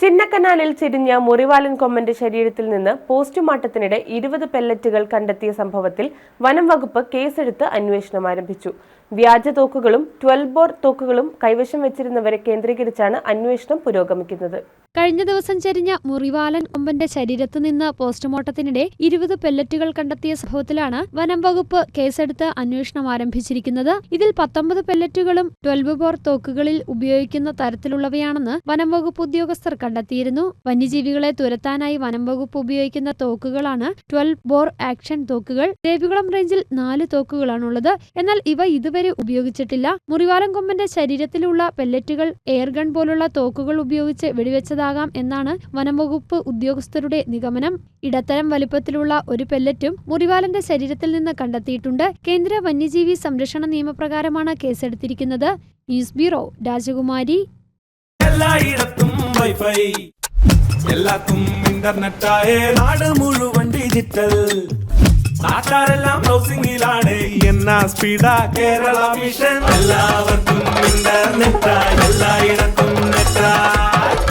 ചിന്നക്കനാലിൽ ചെരിഞ്ഞ മുറിവാലൻ കൊമ്മന്റെ ശരീരത്തിൽ നിന്ന് പോസ്റ്റ്മോർട്ടത്തിനിടെ ഇരുപത് പെല്ലറ്റുകൾ കണ്ടെത്തിയ സംഭവത്തിൽ വനം വകുപ്പ് കേസെടുത്ത് അന്വേഷണം ആരംഭിച്ചു. വ്യാജ തോക്കുകളും ട്വൽബോർ ബോർ തോക്കുകളും കൈവശം വെച്ചിരുന്നവരെ കേന്ദ്രീകരിച്ചാണ് അന്വേഷണം പുരോഗമിക്കുന്നത്. കഴിഞ്ഞ ദിവസം ചരിഞ്ഞ മുറിവാലൻ കൊമ്പന്റെ ശരീരത്ത് നിന്ന് പോസ്റ്റ്മോർട്ടത്തിനിടെ ഇരുപത് പെല്ലറ്റുകൾ കണ്ടെത്തിയ സംഭവത്തിലാണ് വനം വകുപ്പ് കേസെടുത്ത് അന്വേഷണം ആരംഭിച്ചിരിക്കുന്നത്. ഇതിൽ പത്തൊമ്പത് പെല്ലറ്റുകളും ട്വൽവ് ബോർ തോക്കുകളിൽ ഉപയോഗിക്കുന്ന തരത്തിലുള്ളവയാണെന്ന് വനം വകുപ്പ് ഉദ്യോഗസ്ഥർ കണ്ടെത്തിയിരുന്നു. വന്യജീവികളെ തുരത്താനായി വനം വകുപ്പ് ഉപയോഗിക്കുന്ന തോക്കുകളാണ് ട്വൽവ് ബോർ ആക്ഷൻ തോക്കുകൾ. ദേവികുളം റേഞ്ചിൽ നാല് തോക്കുകളാണുള്ളത്. എന്നാൽ ഇവ ഇതുവരെ ഉപയോഗിച്ചിട്ടില്ല. മുറിവാലൻ കൊമ്പന്റെ ശരീരത്തിലുള്ള പെല്ലറ്റുകൾ എയർഗൺ പോലുള്ള തോക്കുകൾ ഉപയോഗിച്ച് വെടിവെച്ചതാകാം എന്നാണ് വനംവകുപ്പ് ഉദ്യോഗസ്ഥരുടെ നിഗമനം. ഇടത്തരം വലിപ്പത്തിലുള്ള ഒരു പെല്ലറ്റും മുറിവാലന്റെ ശരീരത്തിൽ നിന്ന് കണ്ടെത്തിയിട്ടുണ്ട്. കേന്ദ്ര വന്യജീവി സംരക്ഷണ നിയമപ്രകാരമാണ് കേസെടുത്തിരിക്കുന്നത്. ന്യൂസ് ബ്യൂറോ രാജകുമാരി. എല്ലായിടത്തും വൈഫൈ. എല്ലാത്തും നാട് മുഴുവൻ എന്നാ സ്പീഡാ കേരള മിഷൻ എല്ലാവർക്കും internet.